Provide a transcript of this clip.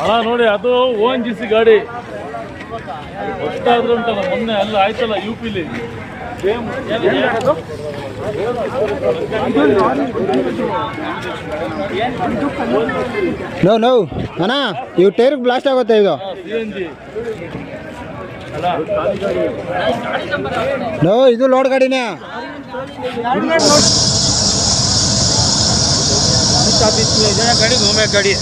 ಅಲ್ಲ ನೋಡಿ ಅದು ಓನ್ ಜಿ ಸಿ ಗಾಡಿ. ಅಷ್ಟಾದ್ರೂ ಉಂಟಲ್ಲ ಮೊನ್ನೆ ಅಲ್ಲ ಆಯ್ತಲ್ಲ ಯು ಪಿಲಿ ನೋ ನೋ ಅಣ್ಣ ಇವು ಟೈರ್ ಬ್ಲಾಸ್ಟ್ ಆಗುತ್ತೆ ಇದು. ನೋ ಇದು ಲೋಡ್ ಅಲ್ಲ ನೋ ಇದು ಲೋಡ್ ಗಾಡಿನೇ ಗಾಡಿ ಗಾಡಿ